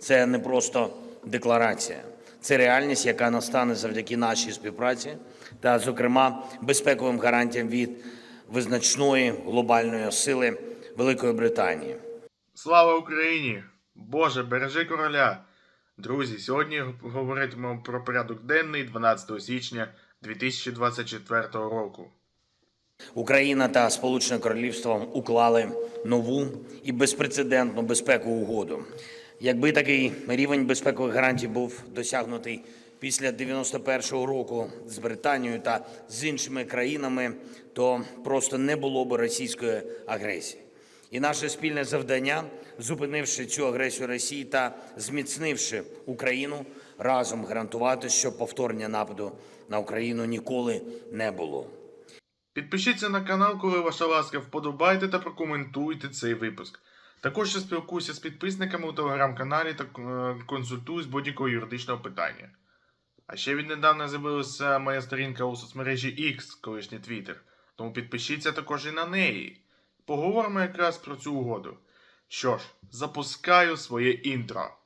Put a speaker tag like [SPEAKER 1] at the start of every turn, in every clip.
[SPEAKER 1] це не просто декларація, це реальність, яка настане завдяки нашій співпраці та, зокрема, безпековим гарантіям від визначної глобальної сили Великої Британії.
[SPEAKER 2] Слава Україні! Боже, бережи короля! Друзі, сьогодні говоритимемо про порядок денний 12 січня 2024 року.
[SPEAKER 1] Україна та Сполучене Королівство уклали нову і безпрецедентну безпекову угоду. Якби такий рівень безпекових гарантій був досягнутий після 91-го року з Британією та з іншими країнами, то просто не було б російської агресії. І наше спільне завдання, зупинивши цю агресію Росії та зміцнивши Україну, разом гарантувати, що повторення нападу на Україну ніколи не було.
[SPEAKER 2] Підпишіться на канал, коли ваша ласка, вподобайте та прокоментуйте цей випуск. Також я спілкуюся з підписниками у телеграм-каналі та е, консультую з будь-якого юридичного питання. А ще віднедавна з'явилася моя сторінка у соцмережі X, колишній Twitter, тому підпишіться також і на неї. Поговоримо якраз про цю угоду. Що ж, запускаю своє інтро.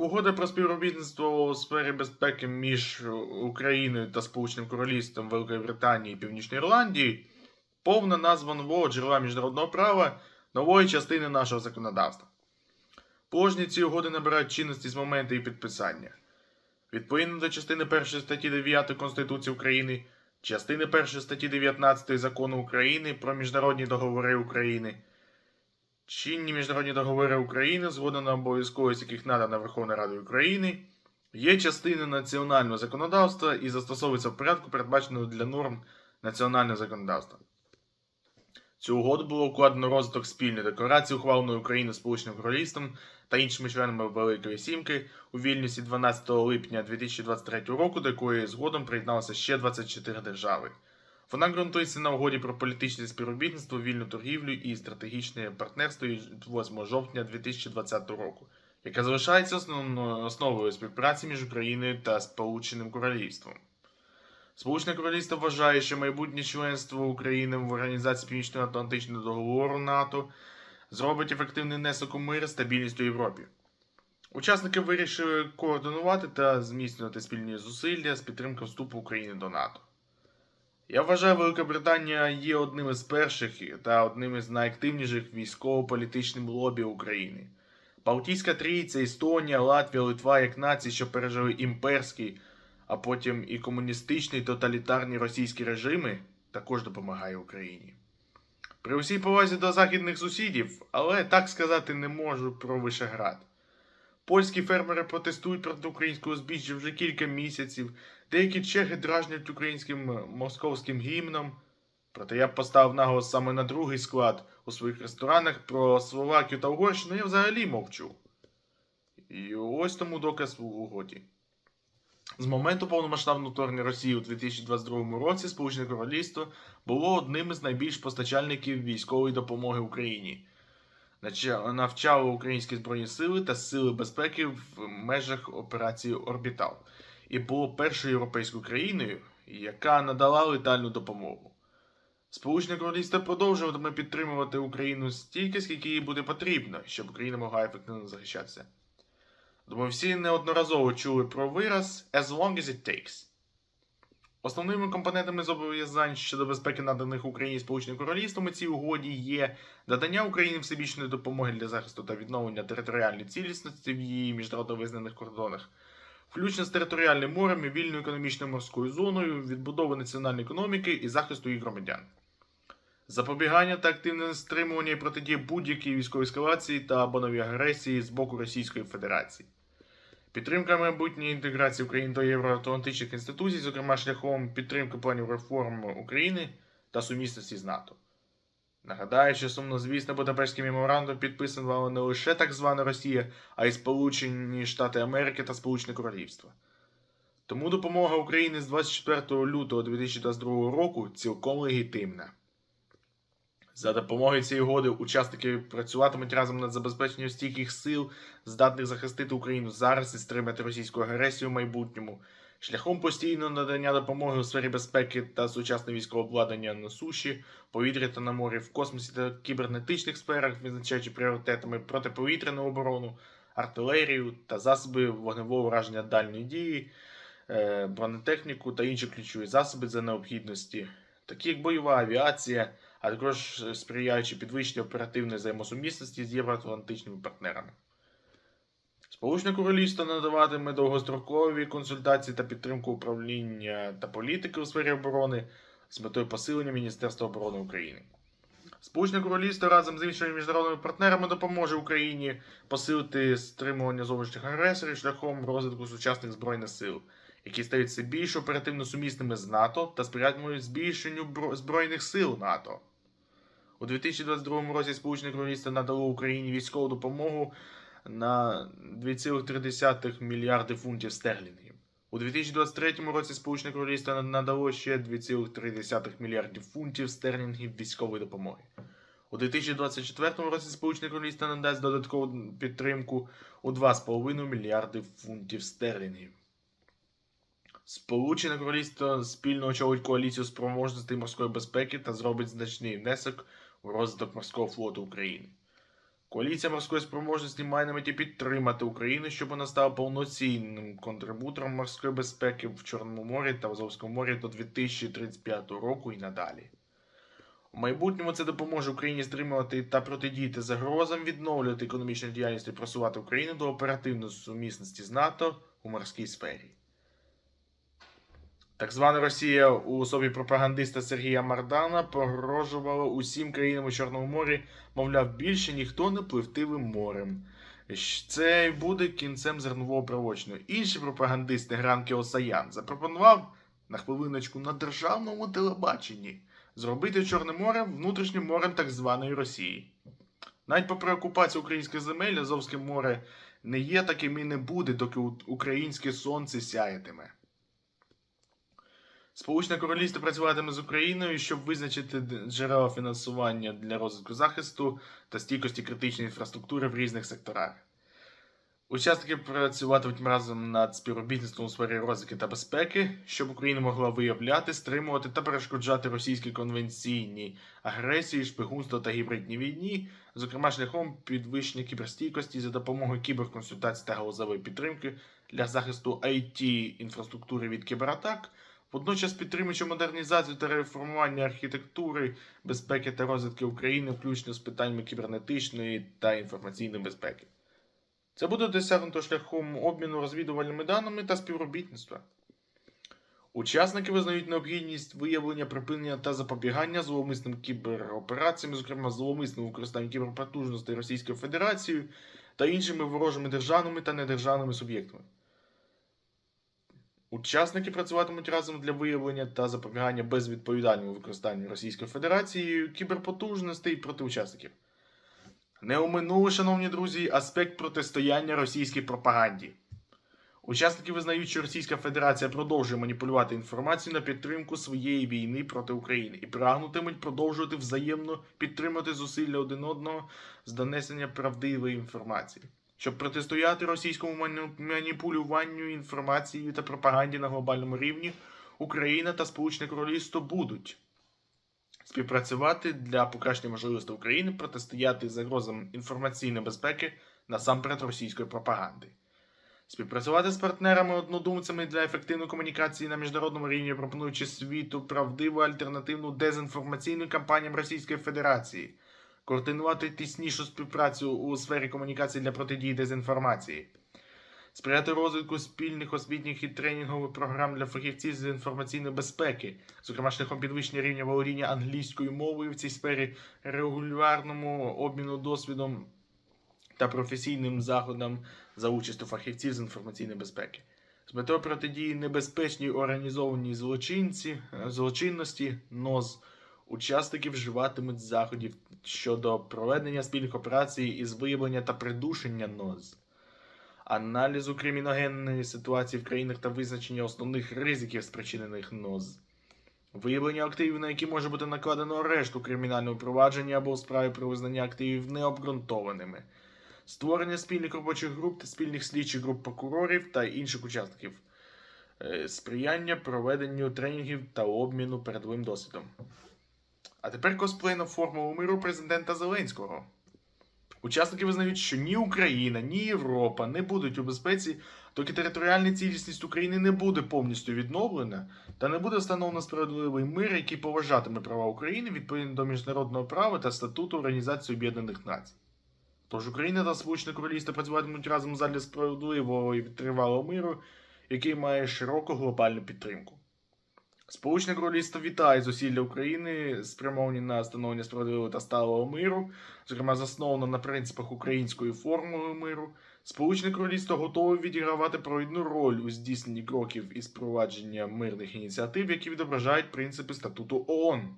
[SPEAKER 2] Угода про співробітництво у сфері безпеки між Україною та Сполученим Королівством Великої Британії і Північної Ірландії повна назва нового джерела міжнародного права нової частини нашого законодавства. Положення цієї угоди набирають чинності з моменту її підписання. Відповідно до частини 1 статті 9 Конституції України, частини 1 статті 19 Закону України про міжнародні договори України, Чинні міжнародні договори України, згода на обов'язковість яких надана Верховною Радою України, є частиною національного законодавства і застосовується в порядку, передбаченого для норм національного законодавства. Цю угоду було укладено розвиток спільної декларації, ухваленої Україною Сполученим Королівством та іншими членами Великої Сімки у Вільнюсі 12 липня 2023 року, до якої згодом приєдналося ще 24 держави. Вона ґрунтується на угоді про політичне співробітництво, вільну торгівлю і стратегічне партнерство 8 жовтня 2020 року, яка залишається основною основою співпраці між Україною та Сполученим Королівством. Сполучене Королівство вважає, що майбутнє членство України в Організації Північно-Атлантичного договору НАТО зробить ефективний внесок у мир стабільність у Європі. Учасники вирішили координувати та зміцнювати спільні зусилля з підтримки вступу України до НАТО. Я вважаю, Велика Британія є одним із перших та одним із найактивніших військово-політичним лобі України. Балтійська трійця, Естонія, Латвія, Литва як нації, що пережили імперський, а потім і комуністичний тоталітарні російські режими, також допомагає Україні. При усій повазі до західних сусідів, але так сказати не можу про Вишеград. Польські фермери протестують проти українського збіжжя вже кілька місяців. Деякі чехи дражнять українським е, московським гімном. Проте я б поставив наголос саме на другий склад у своїх ресторанах про Словакію та Угорщину я взагалі мовчу. І ось тому доказ в угоді. З моменту повномасштабного вторгнення Росії у 2022 році Сполучене Королівство було одним із найбільш постачальників військової допомоги Україні. Навчало українські збройні сили та сили безпеки в межах операції Орбітал і було першою європейською країною, яка надала летальну допомогу. Сполучене Королівство продовжуватиме підтримувати Україну стільки, скільки їй буде потрібно, щоб Україна могла ефективно захищатися. Думаю, всі неодноразово чули про вираз as long as it takes. Основними компонентами зобов'язань щодо безпеки наданих Україні Сполученим Королівством у цій угоді є надання Україні всебічної допомоги для захисту та відновлення територіальної цілісності в її міжнародно визнаних кордонах, включно з територіальним морем і вільною економічною морською зоною, відбудови національної економіки і захисту її громадян. Запобігання та активне стримування і протидія будь-якій військовій ескалації та або новій агресії з боку Російської Федерації. Підтримка майбутньої інтеграції України до євроатлантичних інституцій, зокрема шляхом підтримки планів реформ України та сумісності з НАТО. Нагадаю, що сумнозвісно Будапештський меморандум підписувала не лише так звана Росія, а й Сполучені Штати Америки та Сполучене Королівство. Тому допомога України з 24 лютого 2022 року цілком легітимна. За допомогою цієї угоди учасники працюватимуть разом над забезпеченням стійких сил, здатних захистити Україну зараз і стримати російську агресію в майбутньому, шляхом постійного надання допомоги у сфері безпеки та сучасне військове обладнання на суші, повітря та на морі, в космосі та кібернетичних сферах, визначаючи пріоритетами протиповітряну оборону, артилерію та засоби вогневого враження дальньої дії, е, бронетехніку та інші ключові засоби за необхідності, такі як бойова авіація, а також сприяючи підвищенню оперативної взаємосумісності з євроатлантичними партнерами. Сполучне Королівство надаватиме довгострокові консультації та підтримку управління та політики у сфері оборони з метою посилення Міністерства оборони України. Сполучне Королівство разом з іншими міжнародними партнерами допоможе Україні посилити стримування зовнішніх агресорів шляхом розвитку сучасних збройних сил, які стають все більш оперативно сумісними з НАТО та сприятимуть збільшенню збройних сил НАТО. У 2022 році Сполучене Королівство надало Україні військову допомогу на 2,3 мільярди фунтів стерлінгів. У 2023 році Сполучене Королівство надало ще 2,3 мільярдів фунтів стерлінгів військової допомоги. У 2024 році Сполучене Королівство надасть додаткову підтримку у 2,5 мільярди фунтів стерлінгів. Сполучене Королівство спільно очолить коаліцію спроможностей морської безпеки та зробить значний внесок розвиток морського флоту України. Коаліція морської спроможності має на меті підтримати Україну, щоб вона стала повноцінним контрибутором морської безпеки в Чорному морі та Азовському морі до 2035 року і надалі. У майбутньому це допоможе Україні стримувати та протидіяти загрозам, відновлювати економічну діяльність і просувати Україну до оперативної сумісності з НАТО у морській сфері. Так звана Росія у особі пропагандиста Сергія Мардана погрожувала усім країнам у Чорному морі, мовляв, більше ніхто не пливтивим морем. Це буде кінцем зернового правочину. Інший пропагандист Негранки Осаян запропонував на хвилиночку на державному телебаченні зробити Чорне море внутрішнім морем так званої Росії. Навіть попри окупацію українських земель, Азовське море не є таким і не буде, доки українське сонце сяятиме. Сполучне Королівство працюватиме з Україною, щоб визначити джерела фінансування для розвитку захисту та стійкості критичної інфраструктури в різних секторах. Учасники працюватимуть разом над співробітництвом у сфері розвитку та безпеки, щоб Україна могла виявляти, стримувати та перешкоджати російські конвенційні агресії, шпигунство та гібридні війні, зокрема шляхом підвищення кіберстійкості за допомогою кіберконсультацій та галузевої підтримки для захисту it інфраструктури від кібератак. Водночас підтримуючи модернізацію та реформування архітектури безпеки та розвитки України, включно з питаннями кібернетичної та інформаційної безпеки. Це буде досягнуто шляхом обміну розвідувальними даними та співробітництва. Учасники визнають необхідність виявлення припинення та запобігання зловмисним кіберопераціям, зокрема зловмисним використанням кіберпотужностей Російською Федерацією та іншими ворожими державними та недержавними суб'єктами. Учасники працюватимуть разом для виявлення та запобігання безвідповідальному використанню Російською Федерацією кіберпотужностей проти учасників. Не оминули, шановні друзі, аспект протистояння російській пропаганді. Учасники визнають, що Російська Федерація продовжує маніпулювати інформацією на підтримку своєї війни проти України і прагнутимуть продовжувати взаємно підтримувати зусилля один одного з донесення правдивої інформації, щоб протистояти російському маніпулюванню інформацією та пропаганді на глобальному рівні. Україна та Сполучене Королівство будуть співпрацювати для покращення можливостей України протистояти загрозам інформаційної безпеки насамперед російської пропаганди. Співпрацювати з партнерами-однодумцями для ефективної комунікації на міжнародному рівні, пропонуючи світу правдиву альтернативну дезінформаційну кампаніям Російської Федерації, координувати тіснішу співпрацю у сфері комунікації для протидії дезінформації, сприяти розвитку спільних освітніх і тренінгових програм для фахівців з інформаційної безпеки, зокрема шляхом підвищення рівня володіння англійською мовою в цій сфері, регулярному обміну досвідом та професійним заходам за участю фахівців з інформаційної безпеки. З метою протидії небезпечній організованій злочинці, злочинності НОЗ учасники вживатимуть заходів щодо проведення спільних операцій із виявлення та придушення НОЗ, аналізу криміногенної ситуації в країнах та визначення основних ризиків, спричинених НОЗ, виявлення активів, на які може бути накладено арешт у кримінальному провадженні або у справі про визнання активів необґрунтованими, створення спільних робочих груп та спільних слідчих груп прокурорів та інших учасників, е, сприяння проведенню тренінгів та обміну передовим досвідом. А тепер косплей на формулу миру президента Зеленського. Учасники визнають, що ні Україна, ні Європа не будуть у безпеці, доки територіальна цілісність України не буде повністю відновлена та не буде встановлено справедливий мир, який поважатиме права України відповідно до міжнародного права та статуту Організації Об'єднаних Націй. Тож Україна та Сполучене Королівство працюватимуть разом задля справедливого і тривалого миру, який має широку глобальну підтримку. Сполучене Королівство вітає зусилля України, спрямовані на встановлення справедливого та сталого миру, зокрема засновано на принципах української формули миру. Сполучене Королівство готове відігравати провідну роль у здійсненні кроків із провадження мирних ініціатив, які відображають принципи статуту ООН.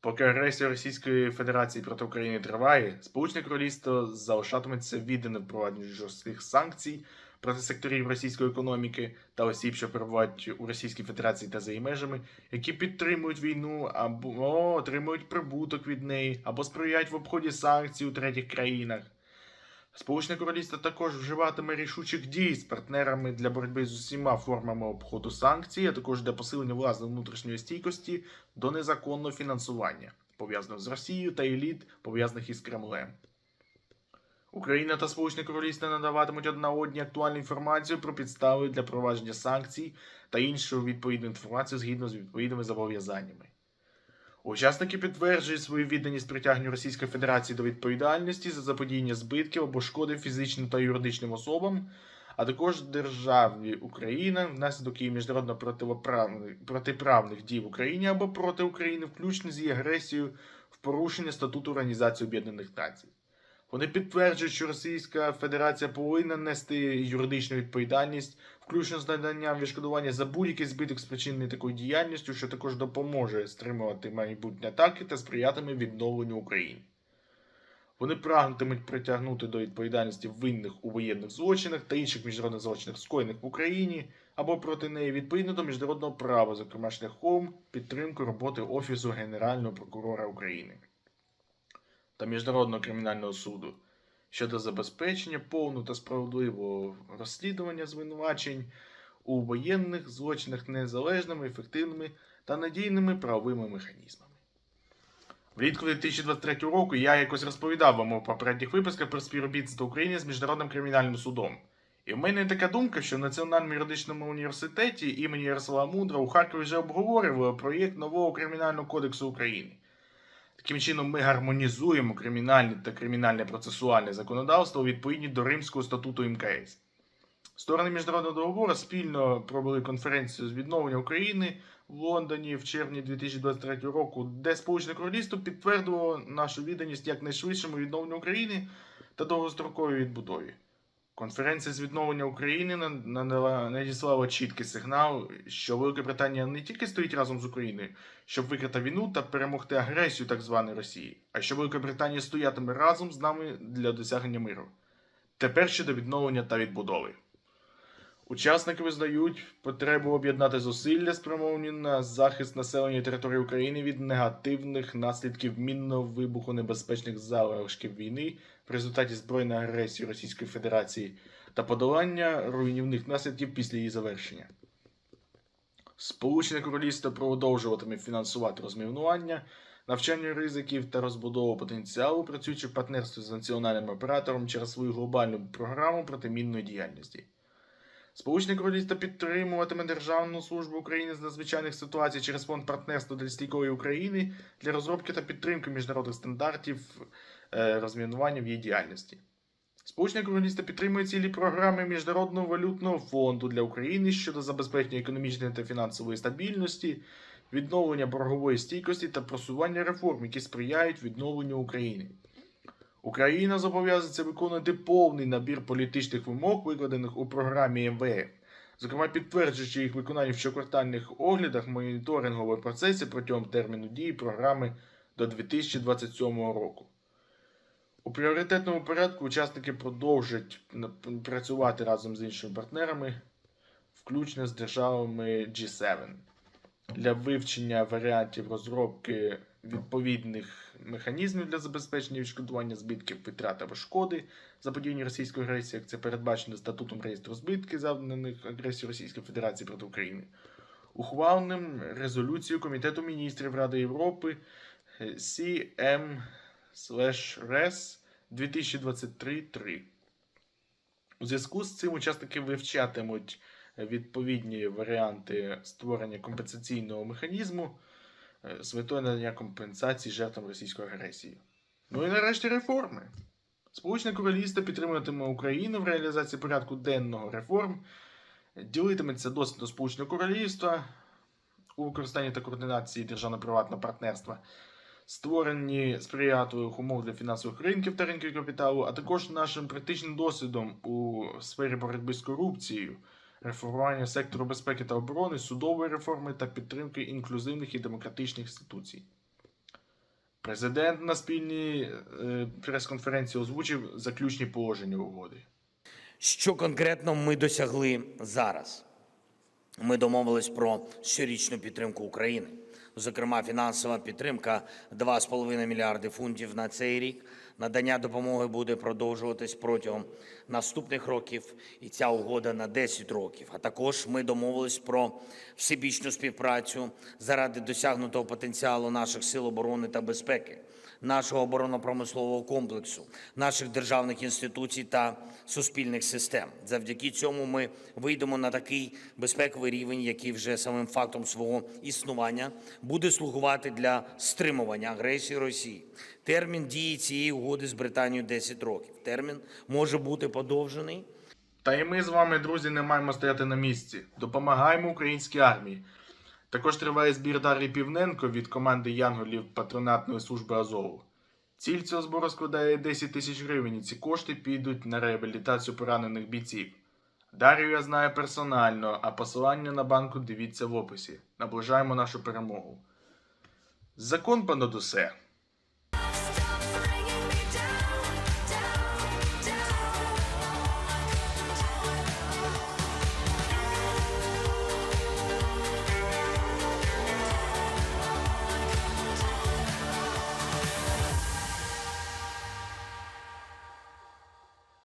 [SPEAKER 2] Поки агресія Російської Федерації проти України триває, Сполучене Королівство залишатиметься віддане впровадженню жорстких санкцій проти секторів російської економіки та осіб, що перебувають у Російській Федерації та за її межами, які підтримують війну або отримують прибуток від неї, або сприяють в обході санкцій у третіх країнах. Сполучене Королівство також вживатиме рішучих дій з партнерами для боротьби з усіма формами обходу санкцій, а також для посилення власної внутрішньої стійкості до незаконного фінансування, пов'язаного з Росією та еліт, пов'язаних із Кремлем. Україна та Сполучене Королівство надаватимуть одна одній актуальну інформацію про підстави для провадження санкцій та іншу відповідну інформацію згідно з відповідними зобов'язаннями. Учасники підтверджують свою відданість притягненню Російської Федерації до відповідальності за заподіяння збитків або шкоди фізичним та юридичним особам, а також державі Україна внаслідок її міжнародно протиправних дій в Україні або проти України, включно з її агресією в порушення статуту Організації Об'єднаних Націй. Вони підтверджують, що Російська Федерація повинна нести юридичну відповідальність, включно з наданням відшкодування за будь-який збиток спричинений такою діяльністю, що також допоможе стримувати майбутні атаки та сприятиме відновленню України. Вони прагнутимуть притягнути до відповідальності винних у воєнних злочинах та інших міжнародних злочинах, скоєних в Україні або проти неї відповідно до міжнародного права, зокрема шляхом підтримки роботи Офісу Генерального прокурора України та Міжнародного кримінального суду щодо забезпечення повного та справедливого розслідування звинувачень у воєнних злочинах незалежними, ефективними та надійними правовими механізмами. Влітку 2023 року я якось розповідав вам у попередніх випусках про співробітництво України з Міжнародним кримінальним судом. І в мене така думка, що в Національному юридичному університеті імені Ярослава Мудра у Харкові вже обговорювали проєкт нового кримінального кодексу України. Таким чином, ми гармонізуємо кримінальне та кримінальне процесуальне законодавство відповідні до Римського статуту МКС. Сторони міжнародного договору спільно провели конференцію з відновлення України в Лондоні в червні 2023 року, де Сполучене Королівство підтвердило нашу відданість якнайшвидшому відновленню України та довгостроковій відбудові. Конференція з відновлення України надала надіслала чіткий сигнал, що Велика Британія не тільки стоїть разом з Україною, щоб викрити війну та перемогти агресію так званої Росії, а що Велика Британія стоятиме разом з нами для досягнення миру. Тепер щодо відновлення та відбудови. Учасники визнають потребу об'єднати зусилля, спрямовані на захист населення території України від негативних наслідків мінно-вибухонебезпечних залишків війни в результаті збройної агресії Російської Федерації та подолання руйнівних наслідків після її завершення. Сполучене Королівство продовжуватиме фінансувати розмінування, навчання ризиків та розбудову потенціалу, працюючи в партнерстві з національним оператором через свою глобальну програму протимінної діяльності. Сполучене Королівство підтримуватиме Державну службу України з надзвичайних ситуацій через фонд партнерства для стійкої України для розробки та підтримки міжнародних стандартів е, розмінування в її діяльності. Сполучене Королівство підтримує цілі програми Міжнародного валютного фонду для України щодо забезпечення економічної та фінансової стабільності, відновлення боргової стійкості та просування реформ, які сприяють відновленню України. Україна зобов'язується виконувати повний набір політичних вимог, викладених у програмі МВФ, зокрема підтверджуючи їх виконання в щоквартальних оглядах моніторингового процесі протягом терміну дії програми до 2027 року. У пріоритетному порядку учасники продовжать працювати разом з іншими партнерами, включно з державами G7. для вивчення варіантів розробки відповідних механізмів для забезпечення відшкодування збитків витрат або шкоди заподіяння російської агресії, як це передбачено статутом реєстру збитків, завданих агресією Російської Федерації проти України, ухваленим резолюцією Комітету міністрів Ради Європи е, CM/RES 2023-3. У зв'язку з цим учасники вивчатимуть відповідні варіанти створення компенсаційного механізму з метою надання компенсації жертвам російської агресії. Ну і нарешті реформи. Сполучене Королівство підтримуватиме Україну в реалізації порядку денного реформ, ділитиметься досвідом Сполученого Королівства у використанні та координації державно-приватного партнерства, створенні сприятливих умов для фінансових ринків та ринків капіталу, а також нашим практичним досвідом у сфері боротьби з корупцією, реформування сектору безпеки та оборони, судової реформи та підтримки інклюзивних і демократичних інституцій. Президент на спільній е, прес-конференції озвучив заключні положення угоди.
[SPEAKER 1] Що конкретно ми досягли зараз? Ми домовились про щорічну підтримку України. Зокрема, фінансова підтримка 2,5 мільярди фунтів на цей рік. Надання допомоги буде продовжуватись протягом наступних років, і ця угода на 10 років. А також ми домовились про всебічну співпрацю заради досягнутого потенціалу наших сил оборони та безпеки, нашого оборонно-промислового комплексу, наших державних інституцій та суспільних систем. Завдяки цьому ми вийдемо на такий безпековий рівень, який вже самим фактом свого існування буде слугувати для стримування агресії Росії. Термін дії цієї угоди з Британією 10 років. Термін може бути подовжений
[SPEAKER 2] Та і ми з вами, друзі, не маємо стояти на місці. Допомагаємо українській армії. Також триває збір Дар'ї Півненко від команди Янголів патронатної служби Азову. Ціль цього збору складає 10 тисяч гривень, і ці кошти підуть на реабілітацію поранених бійців. Дар'ю я знаю персонально, а посилання на банку дивіться в описі. Наближаємо нашу перемогу. Закон понад усе.